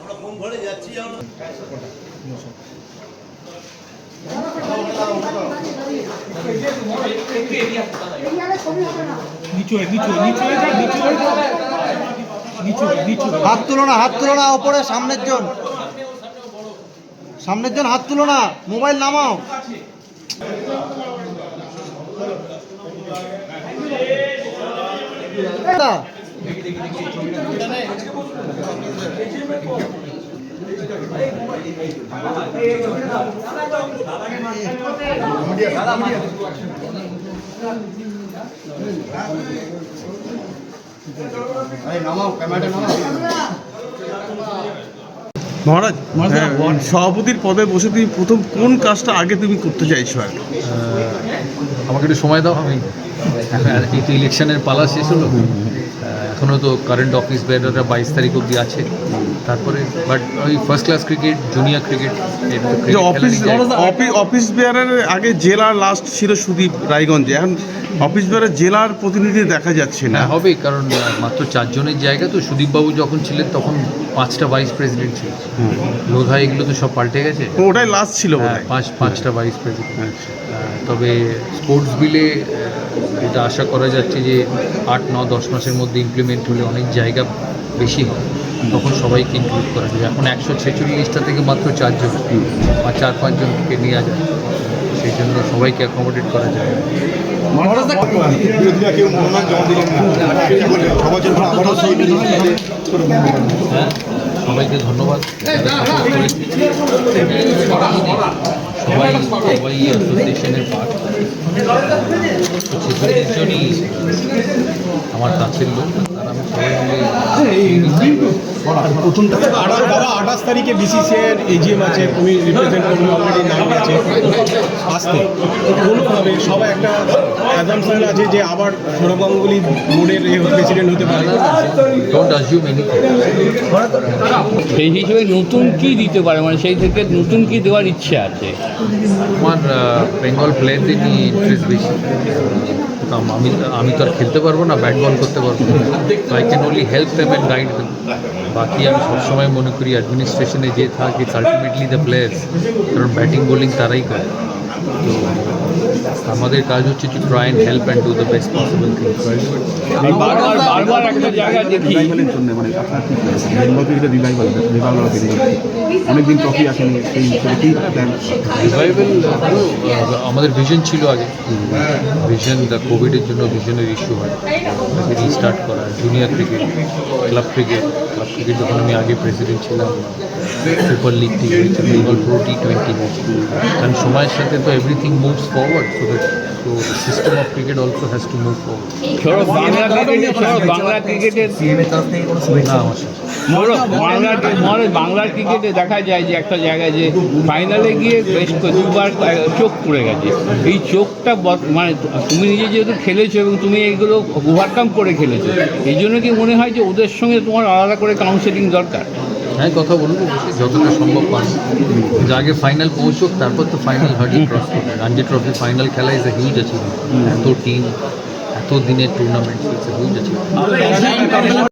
আমরা ফোন ভরে যাচ্ছি হয়ে যা নিচু হয়ে নিচু হয়ে হাত তুলো না হাত তুলো না ওপরে সামনের জন। সামনের জন হাত তুলো না মোবাইল নামাও। এটা, মহারাজ হ্যাঁ, সভাপতির পদে বসে তুমি প্রথম কোন কাজটা আগে তুমি করতে চাইছো আর? আমাকে একটু সময় দাও আমি এই তো ইলেকশনের পালা শেষ হলো। এখনও তো কারেন্ট অফিস বেডটা বাইশ তারিখ অবধি আছে। তারপরে বাট ওই first class cricket junior cricket office office বেয়ারের আগে জেলার লাস্ট ছিল সুদীপ রায়গঞ্জে। এখন অফিস বেয়ারের জেলার প্রতিনিধি দেখা যাচ্ছে না। হ্যাঁ হবে কারণ মাত্র চারজনের জায়গা তো সুদীপবাবু যখন ছিলেন তখন পাঁচটা ভাইস প্রেসিডেন্ট ছিল। লোধা এগুলো তো সব পাল্টে গেছে? ওটাই লাস্ট ছিল হ্যাঁ, পাঁচ পাঁচটা ভাইস প্রেসিডেন্ট আচ্ছা। তবে স্পোর্টস বিলে এটা আশা করা যাচ্ছে যে আট ন দশ মাসের মধ্যে ইমপ্লিমেন্ট হলে অনেক জায়গা বেশি হবে। তখন সবাইকে ইনক্লুড করা যায় এখন একশো ছেচল্লিশটা থেকে মাত্র চারজন বা চার পাঁচজনকে নেওয়া যায়। সেই জন্য সবাইকে অ্যাকোমোডেট করা যায়। হ্যাঁ সবাইকে ধন্যবাদ। সবাই সবাই আমার কাছের লোক, আর আমি সবাই আঠাশ তারিখে বিসিসিআইয়ের এজিএম আছে তুমি রিপ্রেজেন্ট করবে অলরেডি নাম আছে। আসতে। কোনোভাবে সবাই একটা অ্যাজামশন আছে যে আবার সৌরভ গাঙ্গুলি বোর্ডের প্রেসিডেন্ট হতে পারে। ডোন্ট সেই হিসেবে নতুন কি দিতে পারে? মানে সেই থেকে নতুন কি দেওয়ার ইচ্ছে আছে? আমার বেঙ্গল নিয়ে ইন্টারেস্ট বেশি। তো আমি আমি তো আর খেলতে পারব না ব্যাট বল করতে পারব তো I can only help them and guide them বাকি আমি সবসময় মনে করি অ্যাডমিনিস্ট্রেশনে যে থাকে আলটিমেটলি দ্য প্লেয়ার্স কারণ ব্যাটিং বোলিং তারাই করে। তো আমাদের কাজ হচ্ছে to try and help and do the best possible things আমি বারবার বারবার একটা জায়গা দেখি রিভাইভালের জন্য মানে আপনার কি বেঙ্গল ক্রিকেটের রিভাইভাল রিভাইভাল অনেকদিন ট্রফি আসেনি সেই হিসেবে কি প্ল্যান রিভাইভেল আমাদের ভিশন ছিল আগে ভিশন দ্য কোভিডের জন্য ভিশনের ইস্যু হয় তাকে রিস্টার্ট করা junior cricket club cricket club cricket যখন আমি আগে প্রেসিডেন্ট ছিলাম super league T Bengal pro T twenty কারণ সময়ের সাথে তো everything moves forward so that তো system of cricket also has to move forward ধরো বাংলা ক্রিকেটে বাংলা ক্রিকেটের বাংলা মহারাজ বাংলার ক্রিকেটে দেখা যায় যে একটা জায়গায় যে ফাইনালে গিয়ে বেশ দুবার চোখ পড়ে গেছে এই চোখটা বদ- মানে তুমি নিজে যেহেতু খেলেছো এবং তুমি এইগুলো ওভারকাম করে খেলেছো এই জন্য কি মনে হয় যে ওদের সঙ্গে তোমার আলাদা করে কাউন্সেলিং দরকার হ্যাঁ কথা বলব যতটা সম্ভব পান যে আগে ফাইনাল পৌঁছুক, তারপর তো ফাইনাল হার্ডি ক্রস করবে। রঞ্জি ট্রফি ফাইনাল খেলা ইজ এ হিউজ অ্যাচিভমেন্ট এত টিম এত দিনের tournament is a huge achievement